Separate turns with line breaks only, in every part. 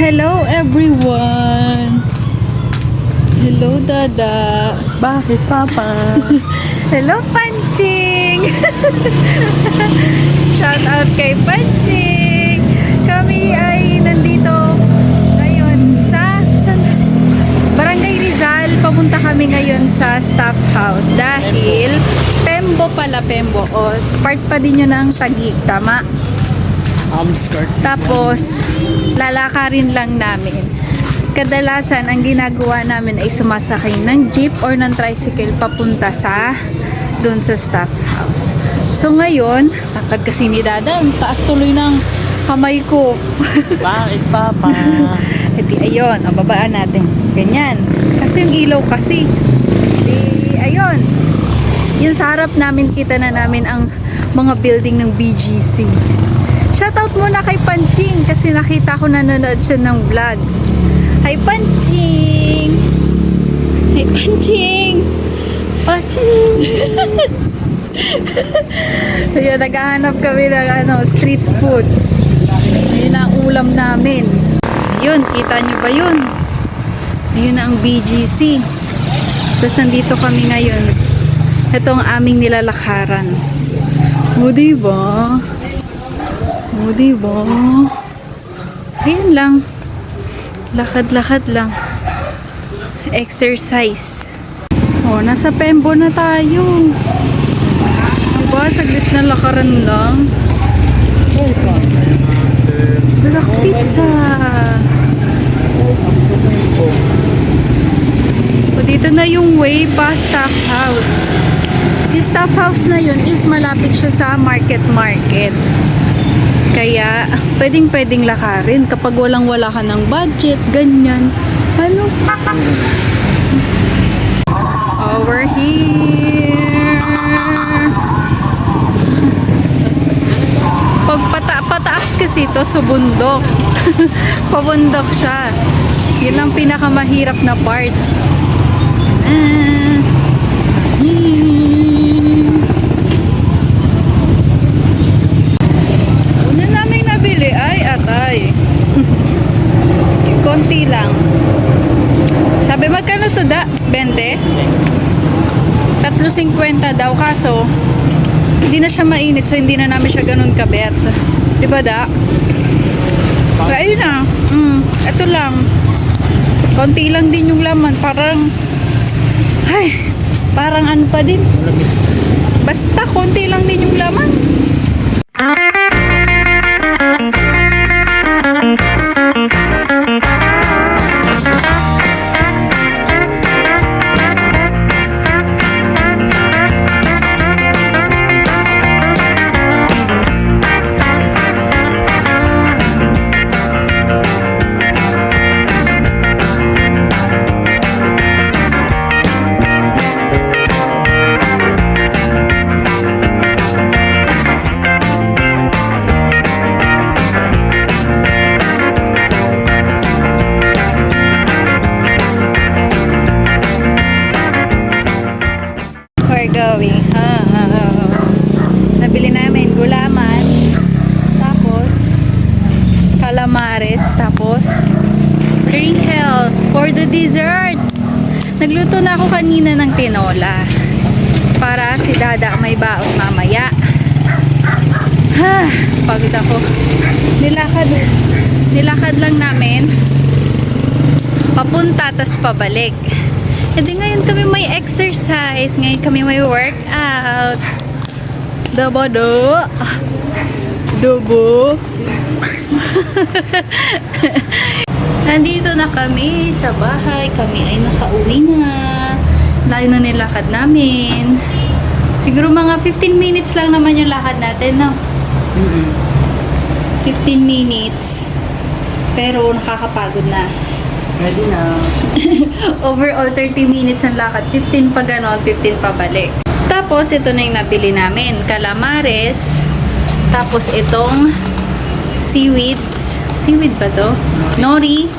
Hello everyone! Hello Dada!
Bakit, Papa?
Hello Panching! Shout out kay Panching! Kami ay nandito ngayon sa, sa Barangay Rizal. Papunta kami ngayon sa staff house dahil Pembo pala Pembo. O, part pa din yun ng Tagig, tama?
Um, skirt.
Tapos, lalakarin lang namin. Kadalasan, ang ginagawa namin ay sumasakay ng jeep or ng tricycle papunta sa doon sa staff house. So ngayon, takad kasi ni Dada, ang taas tuloy ng kamay ko.
Bakit, Papa?
E di ayun, ang babaan natin. Ganyan. Kasi yung ilaw kasi. Di ayun. Yung sa harap namin, kita na namin ang mga building ng BGC. Shoutout muna kay Panching kasi nakita ko nanonood siya ng vlog. Hi Panching! Hi Panching! Panching! Ayun, naghahanap kami ng ano, street foods. Ayun ang ulam namin. Yun, kita nyo ba yun? Ayun na ang BGC. Tapos nandito kami ngayon. Ito ang aming nilalakaran. O, diba? O, diba? Ayun lang. Lakad-lakad lang. Exercise. O, nasa Pembo na tayo. Diba? Saglit na lakaran lang. Black pizza. O, dito na yung way pa staff house. Yung staff house na yun is malapit siya sa market market. Kaya, pwedeng pwedeng lakarin kapag walang wala ka ng budget, ganyan. Ano? Over here. Pag pata pataas kasi ito sa bundok. Pabundok siya. Yun lang pinakamahirap na part. Ah. Hmm. Una namin nabili ay atay. Konti lang. Sabi magkano to da? 20? 3.50 daw kaso hindi na siya mainit so hindi na namin siya ganun kabet. Di ba da? Kaya na. Mm, ito lang. Konti lang din yung laman. Parang ay, parang ano pa din. Basta konti lang din yung laman. We're going home. Nabili namin gulaman. Tapos, calamares. Tapos, crinkles for the dessert. Nagluto na ako kanina ng tinola. Para si Dada may baon mamaya. Ha, pagod ako. Nilakad, nilakad lang namin. Papunta, tas pabalik. E di ngayon kami may exercise. Ngayon kami may workout. Dobo do. Dobo. Nandito na kami sa bahay. Kami ay nakauwi na. Layo na nilakad namin. Siguro mga 15 minutes lang naman yung lakad natin, no? 15 minutes. Pero nakakapagod na.
Ready na.
Overall, 30 minutes ang lakad. 15 pa ganon, 15 pa balik. Tapos, ito na yung nabili namin. Calamares. Tapos, itong seaweeds. Seaweed ba to? Nori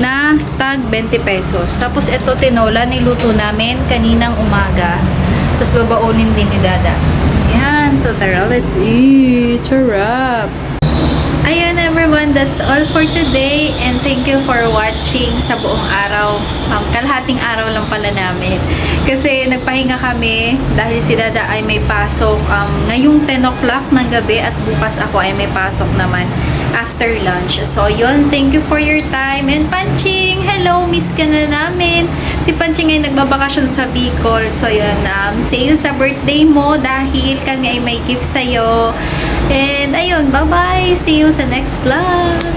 na tag 20 pesos. Tapos, ito tinola, niluto namin kaninang umaga. Tapos, babaunin din ni Dada. Yan. So, tara, let's eat. Charap. Ayun that's all for today and thank you for watching sa buong araw. Um, kalahating araw lang pala namin. Kasi nagpahinga kami dahil si Dada ay may pasok um, ngayong 10 o'clock ng gabi at bukas ako ay may pasok naman after lunch. So, yun. Thank you for your time. And Panching, hello, miss ka na namin. Si Panching ay nagbabakasyon sa Bicol. So, yun. Um, see you sa birthday mo dahil kami ay may gift sa'yo. And, ayun, bye-bye. See you sa next vlog.